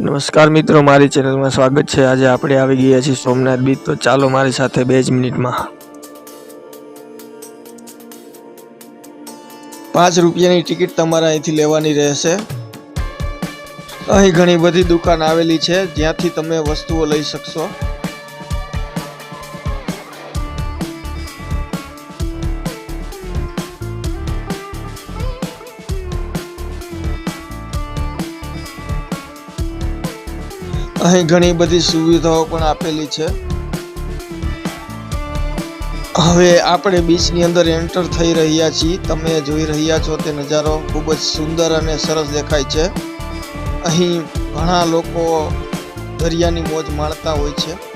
નમસ્કાર મિત્રો, મારી ચેનલમાં સ્વાગત છે. આજે આપણે આવી ગયા છીએ સોમનાથ બીચ. તો ચાલો મારી સાથે બે જ મિનિટમાં. પાંચ રૂપિયાની ટિકિટ તમારે અહીંથી લેવાની રહેશે. અહીં ઘણી બધી દુકાન આવેલી છે. જ્યાંથી તમે વસ્તુઓ લઈ શકશો. અહીં ઘણી બધી સુવિધાઓ પણ આપેલી છે. હવે આપણે બીચની અંદર એન્ટર થઈ રહ્યા છીએ. તમે જોઈ રહ્યા છો તે નજારો ખૂબ જ સુંદર અને સરસ દેખાય છે. અહીં ઘણા લોકો દરિયાની મોજ માણતા હોય છે.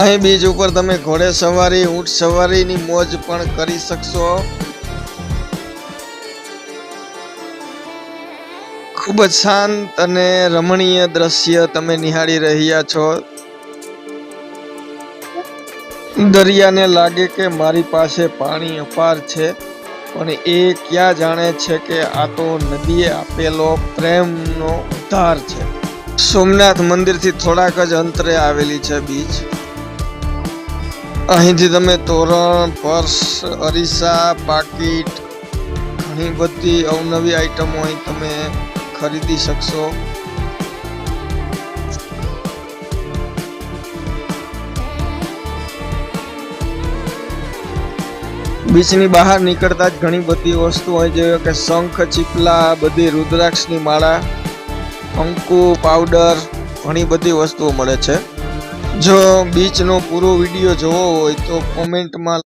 અહીં બીચ ઉપર તમે ઘોડે સવારી, ઊંટ સવારીની મોજ પણ કરી શકશો. ખૂબ જ શાંત અને રમણીય દ્રશ્ય તમે નિહાળી રહ્યા છો. દરિયાને લાગે કે મારી પાસે પાણી અપાર છે, પણ એ ક્યાં જાણે છે કે આ તો નદીએ આપેલો પ્રેમનો ઉદ્ધાર છે. સોમનાથ મંદિરથી થોડાક જ અંતરે આવેલી છે બીચ અહીંથી તમે તોરણ, પર્સ, અરીસા, પાકીટ, ઘણી બધી અવનવી આઈટમો અહીં તમે ખરીદી શકશો. બીચની બહાર નીકળતા જ ઘણી બધી વસ્તુ હોય, જેવી કે શંખ, ચીપલા, બધી રુદ્રાક્ષની માળા અંકુ પાવડર, ઘણી બધી વસ્તુઓ મળે છે. જો બીચનો પૂરો વીડિયો જોવો હોય તો કોમેન્ટમાં